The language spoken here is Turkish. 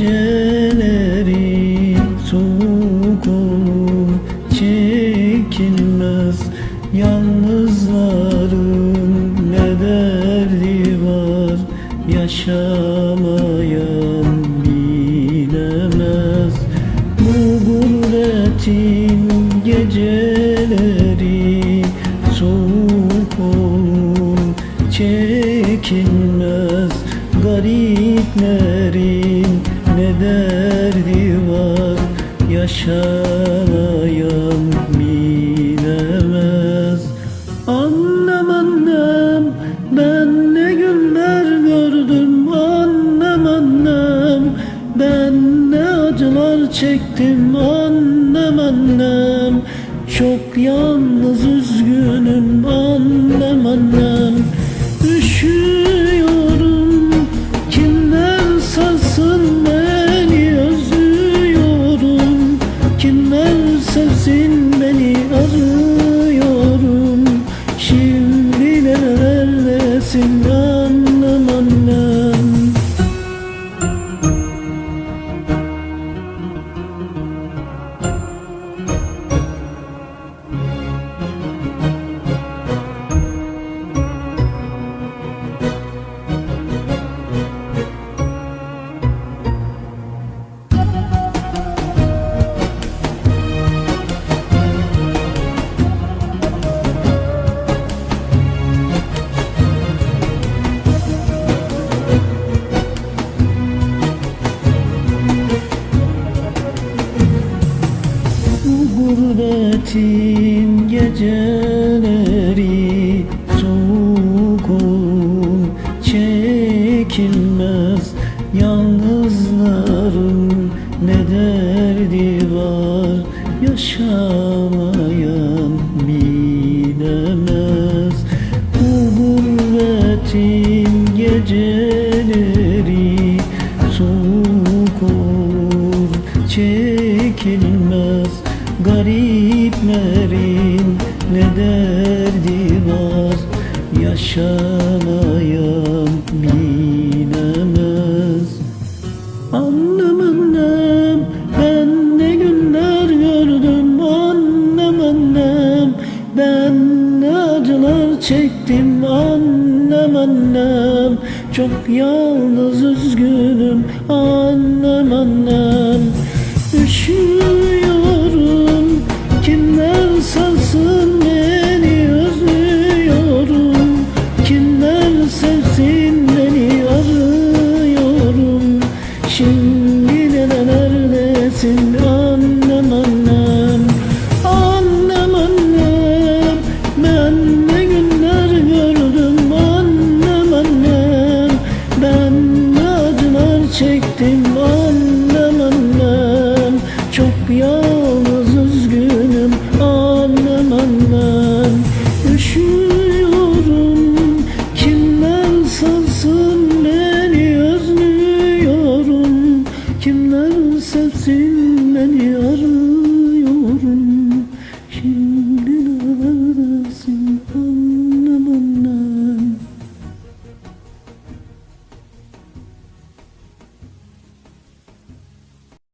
geceleri soğuk olur çekilmez. Yalnızların ne derdi var? Yaşamayan bilemez. Bu gurbetin geceleri soğuk olur çekilmez. Gariplerin ne derdi var? Yaşayan bilemez. Annem annem ben ne günler gördüm. Annem annem ben ne acılar çektim. Annem annem çok yalnız üzgünüm. Annem annem gurbetin geceleri soğuk çekilmez Yalnızların ne derdi var? Yaşamayan bilemez. Bu gurbetin geceleri soğuk çekilmez Gariplerin ne derdi var? Yaşamayan bilemez Annem annem ben ne günler gördüm? Annem annem ben ne acılar çektim? Annem annem çok yalnız üzgünüm. Annem annem Üşüyorum سلسلني